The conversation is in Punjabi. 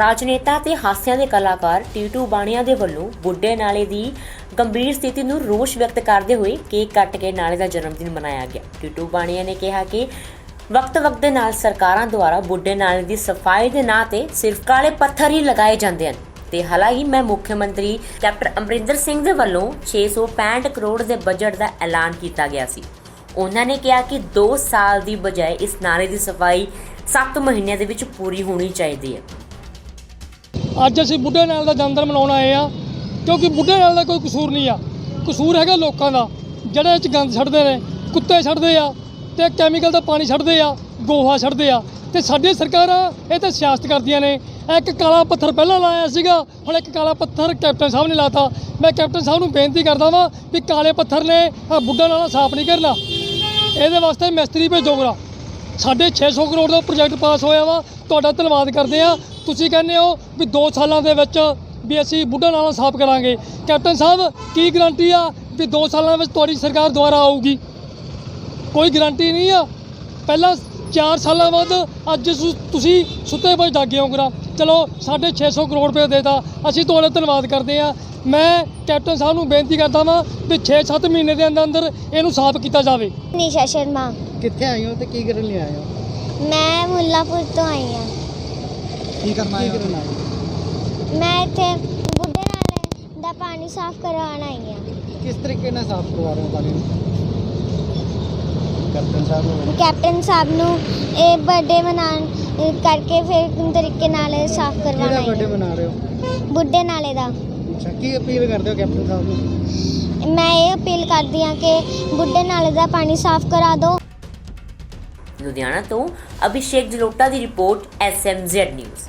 ਰਾਜਨੇਤਾ ਤੇ ਹਾਸਿਆਂ ਦੇ ਕਲਾਕਾਰ ਟੀਟੂ ਬਾਣੀਆਂ ਦੇ ਵੱਲੋਂ ਬੁੱਢੇ ਨਾਲੇ ਦੀ ਗੰਭੀਰ ਸਥਿਤੀ ਨੂੰ ਰੋਸ਼ ਵਿਅਕਤ ਕਰਦੇ ਹੋਏ ਕੇਕ ਕੱਟ ਕੇ ਨਾਲੇ ਦਾ ਜਨਮ ਦਿਨ ਮਨਾਇਆ ਗਿਆ। ਟੀਟੂ ਬਾਣੀਆਂ ਨੇ ਕਿਹਾ ਕਿ ਵਕਤ-ਵਕਤ ਦੇ ਨਾਲ ਸਰਕਾਰਾਂ ਦੁਆਰਾ ਬੁੱਢੇ ਨਾਲੇ ਦੀ ਸਫ਼ਾਈ ਦੇ ਨਾਂ ਤੇ ਸਿਰਫ ਕਾਲੇ ਪੱਥਰ ਹੀ ਲਗਾਏ ਜਾਂਦੇ ਹਨ ਤੇ ਹਾਲਾਂਕਿ ਮੈਂ ਮੁੱਖ ਮੰਤਰੀ ਕੈਪਟਨ ਅਮਰਿੰਦਰ ਸਿੰਘ ਦੇ ਵੱਲੋਂ 665 ਕਰੋੜ ਦੇ ਬਜਟ ਦਾ ਐਲਾਨ ਕੀਤਾ ਗਿਆ ਸੀ। ਉਹਨਾਂ ਨੇ ਕਿਹਾ ਕਿ 2 ਸਾਲ ਦੀ ਬਜਾਏ ਇਸ ਨਾਲੇ ਦੀ ਸਫ਼ਾਈ 7 ਮਹੀਨਿਆਂ ਦੇ ਵਿੱਚ ਪੂਰੀ ਹੋਣੀ ਚਾਹੀਦੀ ਹੈ। ਅੱਜ ਅਸੀਂ ਬੁੱਢੇ ਨਾਲ ਦਾ ਜਨਮਦਿਨ ਮਨਾਉਣ ਆਏ ਆ ਕਿਉਂਕਿ ਬੁੱਢੇ ਨਾਲ ਦਾ ਕੋਈ ਕਸੂਰ ਨਹੀਂ ਆ। ਕਸੂਰ ਹੈਗਾ ਲੋਕਾਂ ਦਾ, ਜਿਹੜੇ ਇਹ ਗੰਦ ਛੱਡਦੇ ਨੇ, ਕੁੱਤੇ ਛੱਡਦੇ ਆ, ਤੇ ਕੈਮੀਕਲ ਦਾ ਪਾਣੀ ਛੱਡਦੇ ਆ, ਗੋਹਾ ਛੱਡਦੇ ਆ, ਤੇ ਸਾਡੀ ਸਰਕਾਰਾਂ ਇਹ ਤਾਂ ਸਿਆਸਤ ਕਰਦੀਆਂ ਨੇ। ਇੱਕ ਕਾਲਾ ਪੱਥਰ ਪਹਿਲਾਂ ਲਾਇਆ ਸੀਗਾ, ਹੁਣ ਇੱਕ ਕਾਲਾ ਪੱਥਰ ਕੈਪਟਨ ਸਾਹਿਬ ਨੇ ਲਾਤਾ। ਮੈਂ ਕੈਪਟਨ ਸਾਹਿਬ ਨੂੰ ਬੇਨਤੀ ਕਰਦਾ ਵਾਂ ਵੀ ਕਾਲੇ ਪੱਥਰ ਨੇ ਆ ਬੁੱਢਾ ਨਾਲਾ ਸਾਫ਼ ਨਹੀਂ ਕਰਨਾ। ਇਹਦੇ ਵਾਸਤੇ ਮਿਸਤਰੀ ਭੇਜੋਗਰਾ 650 ਕਰੋੜ ਦਾ ਪ੍ਰੋਜੈਕਟ ਪਾਸ ਹੋਇਆ ਵਾ, ਤੁਹਾਡਾ ਧੰਨਵਾਦ ਕਰਦੇ ਆ ਤੁਸੀਂ ਕਹਿੰਦੇ ਹੋ ਵੀ 2 ਸਾਲਾਂ ਦੇ ਵਿੱਚ ਵੀ ਅਸੀਂ ਬੁੱਢਾ ਨਾਲਾ ਸਾਫ਼ ਕਰਾਂਗੇ। ਕੈਪਟਨ ਸਾਹਿਬ, ਕੀ ਗਾਰੰਟੀ ਆ ਵੀ 2 ਸਾਲਾਂ ਵਿੱਚ ਤੁਹਾਡੀ ਸਰਕਾਰ ਦੁਬਾਰਾ ਆਊਗੀ? ਕੋਈ ਗਾਰੰਟੀ ਨਹੀਂ ਆ। ਪਹਿਲਾਂ 4 ਸਾਲਾਂ ਬਾਅਦ ਅੱਜ ਤੁਸੀਂ ਸੁੱਤੇ ਪਏ ਜਾਗੇ ਹੋ ਗਰਾ ਚਲੋ ਸਾਡੇ 600 ਕਰੋੜ ਰੁਪਏ ਦੇਤਾ। ਅਸੀਂ ਤੁਹਾਡਾ ਧੰਨਵਾਦ ਕਰਦੇ ਆ ਮੈਂ ਕੈਪਟਨ ਸਾਹਿਬ ਨੂੰ ਬੇਨਤੀ ਕਰਦਾ ਵਾਂ ਵੀ 6-7 ਮਹੀਨੇ ਦੇ ਅੰਦਰ ਅੰਦਰ ਇਹਨੂੰ ਸਾਫ਼ ਕੀਤਾ ਜਾਵੇ। ਨਿਸ਼ਾ ਸ਼ਰਮਾ। ਕਿੱਥੇ ਆਏ ਹੋ ਤੇ ਕੀ ਕਰਨ ਲਈ ਆਏ ਹੋ? ਮੈਂ ਮੁੱਲਾਪੁਰ ਤੋਂ ਆਈ ਹਾਂ। ਕੀ ਕਰਨਾ ਆਏ ਹੋ? ਮੈਂ ਇੱਥੇ ਬੁੱਢੇ ਨਾਲੇ ਦਾ ਪਾਣੀ ਸਾਫ਼ ਕਰਵਾਉਣ ਆਈ ਹਾਂ। ਕਿਸ ਤਰੀਕੇ ਨਾਲ ਸਾਫ਼ ਕਰਵਾ ਰਹੇ ਹੋ ਪਾਣੀ ਨੂੰ? ਕੈਪਟਨ ਸਾਹਿਬ ਨੂੰ ਕੈਪਟਨ ਸਾਹਿਬ ਨੂੰ ਇਹ ਬਰਥਡੇ ਮਨਾਉਣ ਅਹ, ਕਰਕੇ ਫਿਰ ਤਰੀਕੇ ਨਾਲ ਇਹ ਸਾਫ਼ ਕਰਵਾਉਣ ਕਿਹੜਾ ਆਈ ਬਰਥਡੇ ਹਾਂ। ਮਨਾ ਰਹੇ ਹੋ? ਬੁੱਢੇ ਨਾਲੇ ਦਾ। ਅੱਛਾ ਕੀ ਅਪੀਲ ਕਰਦੇ ਹੋ ਕੈਪਟਨ ਸਾਹਿਬ ਨੂੰ? ਮੈਂ ਇਹ ਅਪੀਲ ਕਰਦੀ ਹਾਂ ਕਿ ਬੁੱਢੇ ਨਾਲੇ ਦਾ ਪਾਣੀ ਸਾਫ਼ ਕਰਾ ਦਿਓ। ਲੁਧਿਆਣਾ ਤੋਂ ਅਭਿਸ਼ੇਕ ਜਲੋਟਾ ਦੀ ਰਿਪੋਰਟ ਐਸਐਮਜ਼ੈਡ ਨਿਊਜ਼।